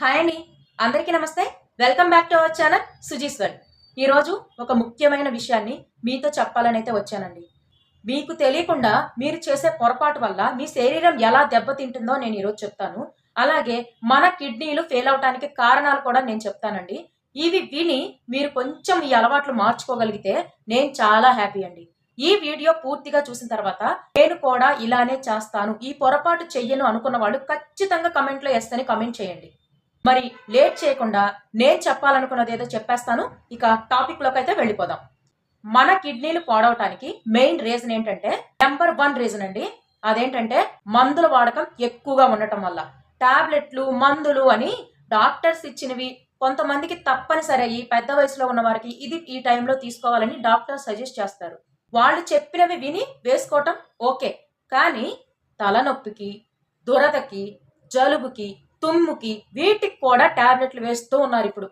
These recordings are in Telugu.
హాయ్ అండి. అందరికీ నమస్తే. Welcome back to our channel Sujeeshwar ఈరోజు ఒక ముఖ్యమైన విషయాన్ని మీతో చెప్పాలని అయితే వచ్చానండి. మీకు తెలియకుండా మీరు చేసే పొరపాటు వల్ల మీ శరీరం ఎలా దెబ్బతింటుందో నేను ఈరోజు చెప్తాను. అలాగే మన కిడ్నీలు ఫెయిల్ అవడానికి కారణాలు కూడా నేను చెప్తానండి. ఇవి విని మీరు కొంచెం ఈ అలవాట్లు మార్చుకోగలిగితే నేను చాలా హ్యాపీ అండి. ఈ వీడియో పూర్తిగా చూసిన తర్వాత నేను కూడా ఇలానే చేస్తాను. ఈ పొరపాటు చెయ్యను అనుకున్న వాళ్ళు ఖచ్చితంగా కమెంట్లో వేస్తేనే కమెంట్ చేయండి. మరి లేట్ చేయకుండా నేను చెప్పాలనుకున్నది ఏదో చెప్పేస్తాను. ఇక టాపిక్లోకి అయితే వెళ్ళిపోదాం. మన కిడ్నీలు పాడవటానికి మెయిన్ రీజన్ ఏంటంటే నెంబర్ వన్ రీజన్ అండి. అదేంటంటే మందుల వాడకం ఎక్కువగా ఉండటం వల్ల. టాబ్లెట్లు మందులు అని డాక్టర్స్ ఇచ్చినవి కొంతమందికి తప్పనిసరి అయ్యి పెద్ద వయసులో ఉన్న వారికి ఇది ఈ టైంలో తీసుకోవాలని డాక్టర్ సజెస్ట్ చేస్తారు. వాళ్ళు చెప్పినవి విని వేసుకోవటం ఓకే. కానీ తలనొప్పికి దురదకి జలుబుకి తుమ్ముకి వీటికి కూడా టాబ్లెట్లు వేస్తూ ఉన్నారు ఇప్పుడు.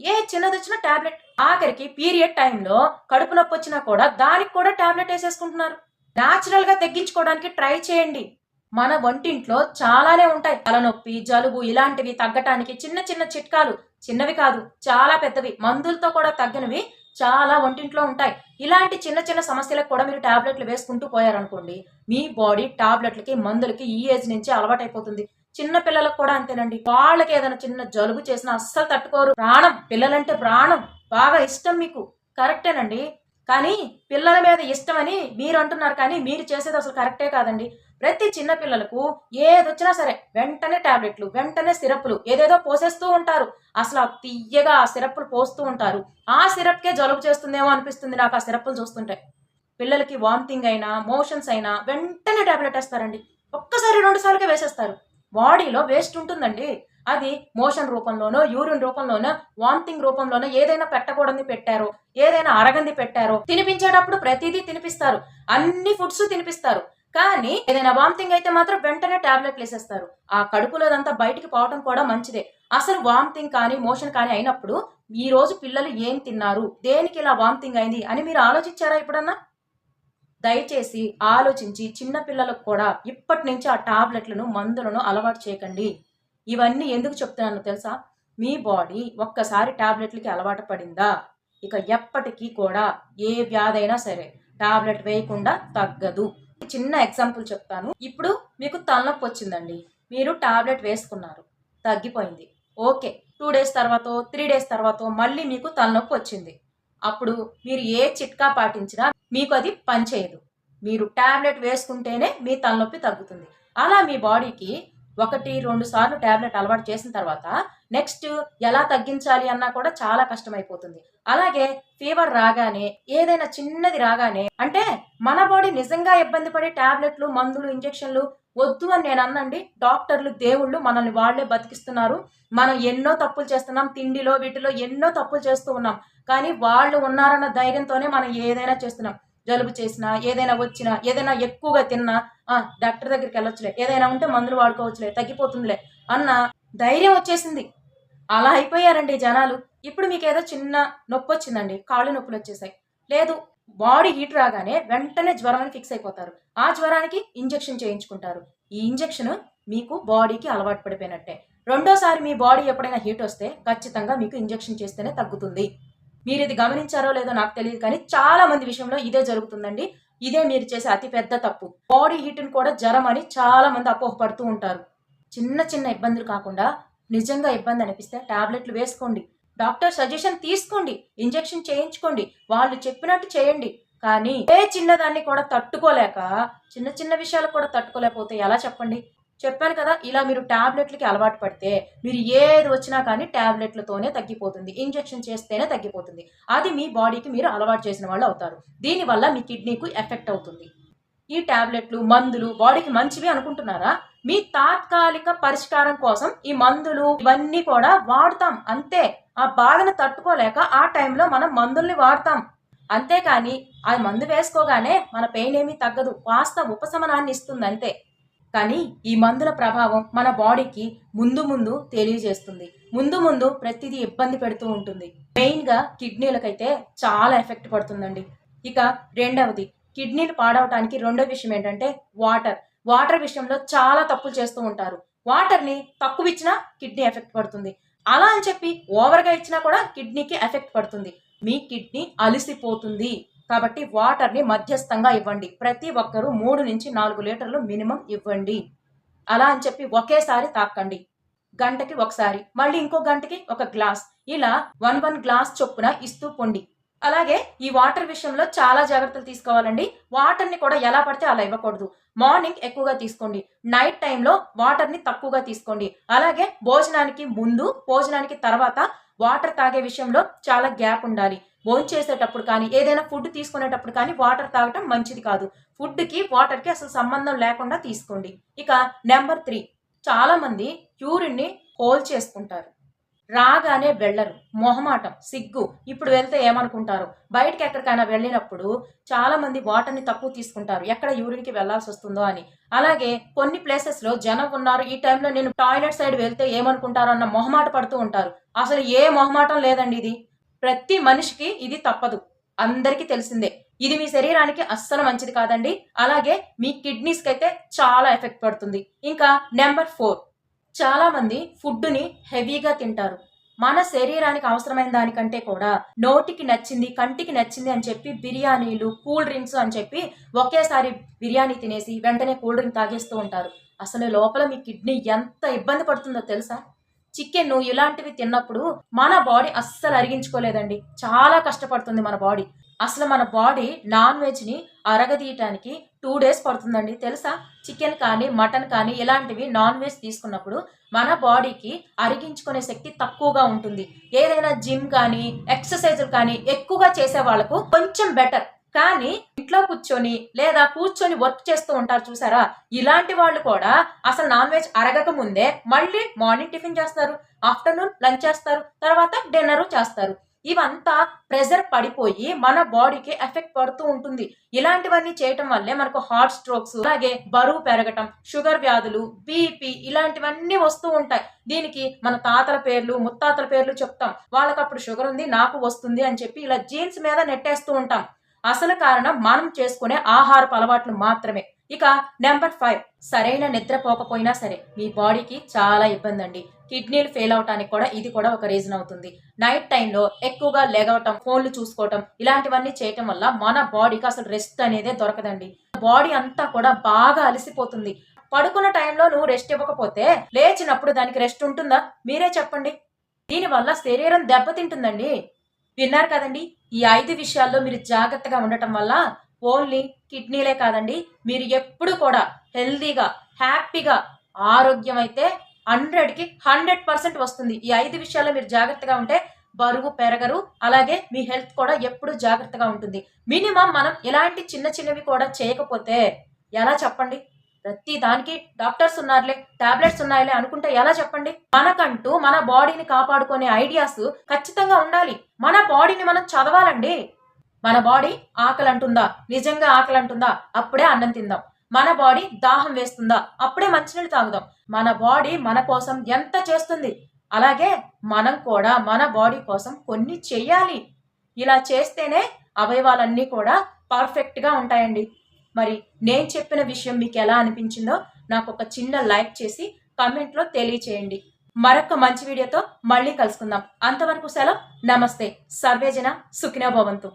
ఏ చిన్నది వచ్చినా టాబ్లెట్. ఆఖరికి పీరియడ్ టైంలో కడుపు నొప్పి వచ్చినా కూడా దానికి కూడా టాబ్లెట్ వేసేసుకుంటున్నారు. న్యాచురల్గా తగ్గించుకోవడానికి ట్రై చేయండి. మన వంటింట్లో చాలానే ఉంటాయి. తలనొప్పి జలుబు ఇలాంటివి తగ్గటానికి చిన్న చిన్న చిట్కాలు. చిన్నవి కాదు చాలా పెద్దవి. మందులతో కూడా తగ్గనివి చాలా వంటింట్లో ఉంటాయి. ఇలాంటి చిన్న చిన్న సమస్యలకు కూడా మీరు టాబ్లెట్లు వేసుకుంటూ పోయారనుకోండి మీ బాడీ టాబ్లెట్లకి మందులకి ఈ ఏజ్ నుంచి అలవాటైపోతుంది. చిన్న పిల్లలకు కూడా అంతేనండి. వాళ్ళకి ఏదైనా చిన్న జలుబు చేసినా అస్సలు తట్టుకోరు. ప్రాణం పిల్లలంటే ప్రాణం. బాగా ఇష్టం మీకు. కరెక్టేనండి. కానీ పిల్లల మీద ఇష్టమని మీరు అంటున్నారు కానీ మీరు చేసేది అసలు కరెక్టే కాదండి. ప్రతి చిన్న పిల్లలకు ఏదొచ్చినా సరే వెంటనే టాబ్లెట్లు వెంటనే సిరప్లు ఏదేదో పోసేస్తూ ఉంటారు. అసలు ఆ తీయగా ఆ సిరప్లు పోస్తూ ఉంటారు. ఆ సిరప్కే జలుబు చేస్తుందేమో అనిపిస్తుంది నాకు ఆ సిరప్లు చూస్తుంటే. పిల్లలకి వామిటింగ్ అయినా మోషన్స్ అయినా వెంటనే టాబ్లెట్ వేస్తారండి. ఒక్కసారి రెండు సార్లుగా వేసేస్తారు. బాడీలో వేస్ట్ ఉంటుందండి. అది మోషన్ రూపంలోనో యూరిన్ రూపంలోనో వామిటింగ్ రూపంలోనో ఏదైనా పెట్టకూడని పెట్టారో. ఏదైనా అరగంది పెట్టారో. తినిపించేటప్పుడు ప్రతిదీ తినిపిస్తారు. అన్ని ఫుడ్స్ తినిపిస్తారు. కానీ ఏదైనా వామిటింగ్ అయితే మాత్రం వెంటనే టాబ్లెట్లు వేసేస్తారు. ఆ కడుపులోదంతా బయటికి పోవటం కూడా మంచిదే. అసలు వామిటింగ్ కానీ మోషన్ కానీ అయినప్పుడు ఈ రోజు పిల్లలు ఏం తిన్నారు? దేనికి ఇలా వామిటింగ్ అయింది? అని మీరు ఆలోచించారా ఎప్పుడన్నా? దయచేసి ఆలోచించి చిన్న పిల్లలకు కూడా ఇప్పటి నుంచి ఆ టాబ్లెట్లను మందులను అలవాటు చేయకండి. ఇవన్నీ ఎందుకు చెప్తున్నానో తెలుసా? మీ బాడీ ఒక్కసారి టాబ్లెట్లకి అలవాటు పడిందా? ఇక ఎప్పటికీ కూడా ఏ వ్యాధైనా సరే టాబ్లెట్ వేయకుండా తగ్గదు. చిన్న ఎగ్జాంపుల్ చెప్తాను. ఇప్పుడు మీకు తలనొప్పి వచ్చిందండి. మీరు టాబ్లెట్ వేసుకున్నారు. తగ్గిపోయింది. ఓకే. టూ డేస్ తర్వాత త్రీ డేస్ తర్వాత మళ్ళీ మీకు తలనొప్పి వచ్చింది. అప్పుడు మీరు ఏ చిట్కా పాటించినా మీకు అది పనిచేయదు. మీరు టాబ్లెట్ వేసుకుంటేనే మీ తలనొప్పి తగ్గుతుంది. అలా మీ బాడీకి ఒకటి రెండు సార్లు టాబ్లెట్ అలవాటు చేసిన తర్వాత నెక్స్ట్ ఎలా తగ్గించాలి అన్నా కూడా చాలా కష్టమైపోతుంది. అలాగే ఫీవర్ రాగానే ఏదైనా చిన్నది రాగానే అంటే మన బాడీ నిజంగా ఇబ్బంది పడే టాబ్లెట్లు మందులు ఇంజెక్షన్లు వద్దు అని నేను అన్నండి. డాక్టర్లు దేవుళ్ళు మనల్ని వాళ్ళే బతికిస్తున్నారు. మనం ఎన్నో తప్పులు చేస్తున్నాం తిండిలో వీటిలో ఎన్నో తప్పులు చేస్తూ ఉన్నాం. కానీ వాళ్ళు ఉన్నారన్న ధైర్యంతోనే మనం ఏదైనా చేస్తున్నాం. జలుబు చేసినా ఏదైనా వచ్చినా ఏదైనా ఎక్కువగా తిన్నా డాక్టర్ దగ్గరికి వెళ్ళొచ్చులే. ఏదైనా ఉంటే మందులు వాడుకోవచ్చులే తగ్గిపోతుందిలే అన్న ధైర్యం వచ్చేసింది. అలా అయిపోయారండి జనాలు. ఇప్పుడు మీకు ఏదో చిన్న నొప్పి వచ్చిందండి కాళ్ళు నొప్పులు వచ్చేసాయి లేదు బాడీ హీట్ రాగానే వెంటనే జ్వరం అని ఫిక్స్ అయిపోతారు. ఆ జ్వరానికి ఇంజెక్షన్ చేయించుకుంటారు. ఈ ఇంజెక్షన్ మీకు బాడీకి అలవాటు పడిపోయినట్టే. రెండోసారి మీ బాడీ ఎప్పుడైనా హీట్ వస్తే ఖచ్చితంగా మీకు ఇంజెక్షన్ చేస్తేనే తగ్గుతుంది. మీరు ఇది గమనించారో లేదో నాకు తెలియదు కానీ చాలా మంది విషయంలో ఇదే జరుగుతుందండి. ఇదే మీరు చేసే అతి పెద్ద తప్పు. బాడీ హీట్ని కూడా జ్వరం అని చాలా మంది అపోహపడుతూ ఉంటారు. చిన్న చిన్న ఇబ్బందులు కాకుండా నిజంగా ఇబ్బంది అనిపిస్తే టాబ్లెట్లు వేసుకోండి. డాక్టర్ సజెషన్ తీసుకోండి. ఇంజెక్షన్ చేయించుకోండి. వాళ్ళు చెప్పినట్టు చేయండి. కానీ ఏ చిన్నదాన్ని కూడా తట్టుకోలేక చిన్న చిన్న విషయాలు కూడా తట్టుకోలేకపోతే ఎలా చెప్పండి? చెప్పాను కదా ఇలా మీరు టాబ్లెట్లకి అలవాటు పడితే మీరు ఏది వచ్చినా కానీ టాబ్లెట్లతోనే తగ్గిపోతుంది. ఇంజెక్షన్ చేస్తేనే తగ్గిపోతుంది. అది మీ బాడీకి మీరు అలవాటు చేసిన వాళ్ళు అవుతారు. దీనివల్ల మీ కిడ్నీకు ఎఫెక్ట్ అవుతుంది. ఈ టాబ్లెట్లు మందులు బాడీకి మంచివి అనుకుంటున్నారా? మీ తాత్కాలిక పరిష్కారం కోసం ఈ మందులు ఇవన్నీ కూడా వాడతాం. అంతే. ఆ బాధను తట్టుకోలేక ఆ టైంలో మనం మందుల్ని వాడతాం. అంతేకాని ఆ మందు వేసుకోగానే మన పెయిన్ ఏమీ తగ్గదు. కాస్త ఉపశమనాన్ని ఇస్తుంది అంతే కానీ ఈ మందుల ప్రభావం మన బాడీకి ముందు ముందు తెలియజేస్తుంది. ముందు ముందు ప్రతిదీ ఇబ్బంది పెడుతూ ఉంటుంది. మెయిన్గా కిడ్నీలకైతే చాలా ఎఫెక్ట్ పడుతుందండి. ఇక రెండవది కిడ్నీలు పాడవటానికి రెండో విషయం ఏంటంటే వాటర్. వాటర్ విషయంలో చాలా తప్పులు చేస్తూ ఉంటారు. వాటర్ని తక్కువ ఇచ్చినా కిడ్నీ ఎఫెక్ట్ పడుతుంది. అలా అని చెప్పి ఓవర్గా ఇచ్చినా కూడా కిడ్నీకి ఎఫెక్ట్ పడుతుంది. మీ కిడ్నీ అలిసిపోతుంది. కాబట్టి వాటర్ని మధ్యస్థంగా ఇవ్వండి. ప్రతి ఒక్కరూ మూడు నుంచి నాలుగు లీటర్లు మినిమం ఇవ్వండి. అలా అని చెప్పి ఒకేసారి తాకండి. గంటకి ఒకసారి మళ్ళీ ఇంకో గంటకి ఒక గ్లాస్. ఇలా వన్ వన్ గ్లాస్ చొప్పున ఇస్తూ పొండి. అలాగే ఈ వాటర్ విషయంలో చాలా జాగ్రత్తలు తీసుకోవాలండి. వాటర్ని కూడా ఎలా పడితే అలా ఇవ్వకూడదు. మార్నింగ్ ఎక్కువగా తీసుకోండి. నైట్ టైంలో వాటర్ని తక్కువగా తీసుకోండి. అలాగే భోజనానికి ముందు భోజనానికి తర్వాత వాటర్ తాగే విషయంలో చాలా గ్యాప్ ఉండాలి. భోజనం చేసేటప్పుడు కానీ ఏదైనా ఫుడ్ తీసుకునేటప్పుడు కానీ వాటర్ తాగటం మంచిది కాదు. ఫుడ్కి వాటర్కి అసలు సంబంధం లేకుండా తీసుకోండి. ఇక నెంబర్ త్రీ. చాలామంది యూరిన్ని హోల్ చేసుకుంటారు. రాగానే వెళ్ళరు. మొహమాటం సిగ్గు. ఇప్పుడు వెళ్తే ఏమనుకుంటారు? బయటకి ఎక్కడికైనా వెళ్ళినప్పుడు చాలా మంది వాటర్ని తక్కువ తీసుకుంటారు. ఎక్కడ యూరిన్కి వెళ్ళాల్సి వస్తుందో అని. అలాగే కొన్ని ప్లేసెస్లో జనం ఉన్నారు. ఈ టైంలో నేను టాయిలెట్ సైడ్ వెళ్తే ఏమనుకుంటారో అన్న మొహమాట పడుతూ ఉంటారు. అసలు ఏ మొహమాటం లేదండి ఇది. ప్రతి మనిషికి ఇది తప్పదు. అందరికీ తెలిసిందే. ఇది మీ శరీరానికి అస్సలు మంచిది కాదండి. అలాగే మీ కిడ్నీస్కి అయితే చాలా ఎఫెక్ట్ పడుతుంది. ఇంకా నెంబర్ ఫోర్ చాలామంది ఫుడ్డుని ఫుడ్ని హెవీగా తింటారు. మన శరీరానికి అవసరమైన దానికంటే కూడా నోటికి నచ్చింది కంటికి నచ్చింది అని చెప్పి బిర్యానీలు కూల్ డ్రింక్స్ అని చెప్పి ఒకేసారి బిర్యానీ తినేసి వెంటనే కూల్ డ్రింక్ తాగేస్తూ ఉంటారు. అసలు లోపల మీ కిడ్నీ ఎంత ఇబ్బంది పడుతుందో తెలుసా? చికెన్ ఇలాంటివి తిన్నప్పుడు మన బాడీ అస్సలు అరిగించుకోలేదండి. చాలా కష్టపడుతుంది మన బాడీ. అసలు మన బాడీ నాన్ వెజ్ని అరగదీయటానికి టూ డేస్ పడుతుందండి. తెలుసా? చికెన్ కానీ మటన్ కానీ ఇలాంటివి నాన్ వెజ్ తీసుకున్నప్పుడు మన బాడీకి అరిగించుకునే శక్తి తక్కువగా ఉంటుంది. ఏదైనా జిమ్ కానీ ఎక్సర్సైజులు కానీ ఎక్కువగా చేసే వాళ్ళకు కొంచెం బెటర్. కానీ ఇంట్లో కూర్చొని లేదా కూర్చొని వర్క్ చేస్తూ ఉంటారు చూసారా? ఇలాంటి వాళ్ళు కూడా అసలు నాన్ వెజ్ అరగక ముందే మళ్ళీ మార్నింగ్ టిఫిన్ చేస్తారు ఆఫ్టర్నూన్ లంచ్ చేస్తారు తర్వాత డిన్నర్ చేస్తారు. ఇవంతా ప్రెజర్ పడిపోయి మన బాడీకి ఎఫెక్ట్ పడుతూ ఉంటుంది. ఇలాంటివన్నీ చేయటం వల్లే మనకు హార్ట్ స్ట్రోక్స్ అలాగే బరువు పెరగటం షుగర్ వ్యాధులు బీపీ ఇలాంటివన్నీ వస్తూ ఉంటాయి. దీనికి మన తాతల పేర్లు ముత్తాతల పేర్లు చెప్తాం. వాళ్ళకి అప్పుడు షుగర్ ఉంది నాకు వస్తుంది అని చెప్పి ఇలా జీన్స్ మీద నెట్టేస్తూ ఉంటాం. అసలు కారణం మనం చేసుకునే ఆహారపు అలవాట్లు మాత్రమే. ఇక నెంబర్ ఫైవ్ సరైన నిద్రపోకపోయినా సరే మీ బాడీకి చాలా ఇబ్బంది అండి కిడ్నీలు ఫెయిల్ అవటానికి కూడా ఇది కూడా ఒక రీజన్ అవుతుంది. నైట్ టైంలో ఎక్కువగా లెగవటం ఫోన్లు చూసుకోవటం ఇలాంటివన్నీ చేయటం వల్ల మన బాడీకి అసలు రెస్ట్ అనేదే దొరకదండి. బాడీ అంతా కూడా బాగా అలసిపోతుంది. పడుకున్న టైంలో నువ్వు రెస్ట్ ఇవ్వకపోతే లేచినప్పుడు దానికి రెస్ట్ ఉంటుందా? మీరే చెప్పండి. దీనివల్ల శరీరం దెబ్బతింటుందండి. విన్నారు కదండి? ఈ ఐదు విషయాల్లో మీరు జాగ్రత్తగా ఉండటం వల్ల ఓన్లీ కిడ్నీలే కాదండి. మీరు ఎప్పుడు కూడా హెల్దీగా హ్యాపీగా ఆరోగ్యం అయితే హండ్రెడ్కి హండ్రెడ్ పర్సెంట్ వస్తుంది. ఈ ఐదు విషయాల్లో మీరు జాగ్రత్తగా ఉంటే బరువు పెరగరు. అలాగే మీ హెల్త్ కూడా ఎప్పుడు జాగ్రత్తగా ఉంటుంది. మినిమం మనం ఇలాంటి చిన్న చిన్నవి కూడా చేయకపోతే ఎలా చెప్పండి? ప్రతి దానికి డాక్టర్స్ ఉన్నారులే టాబ్లెట్స్ ఉన్నాయిలే అనుకుంటే ఎలా చెప్పండి? మనకంటూ మన బాడీని కాపాడుకునే ఐడియాస్ ఖచ్చితంగా ఉండాలి. మన బాడీని మనం చదవాలండి. మన బాడీ ఆకలి అంటుందా నిజంగా ఆకలి అంటుందా అప్పుడే అన్నం తిందాం. మన బాడీ దాహం వేస్తుందా? అప్పుడే మంచినీళ్ళు తాగుదాం. మన బాడీ మన కోసం ఎంత చేస్తుంది? అలాగే మనం కూడా మన బాడీ కోసం కొన్ని చెయ్యాలి. ఇలా చేస్తేనే అవయవాలన్నీ కూడా పర్ఫెక్ట్గా ఉంటాయండి. మరి నేను చెప్పిన విషయం మీకు ఎలా అనిపించిందో నాకు ఒక చిన్న లైక్ చేసి కమెంట్లో తెలియచేయండి. మరొక మంచి వీడియోతో మళ్ళీ కలుసుకుందాం. అంతవరకు సెలవు. నమస్తే. సర్వేజన సుఖినో భవంతు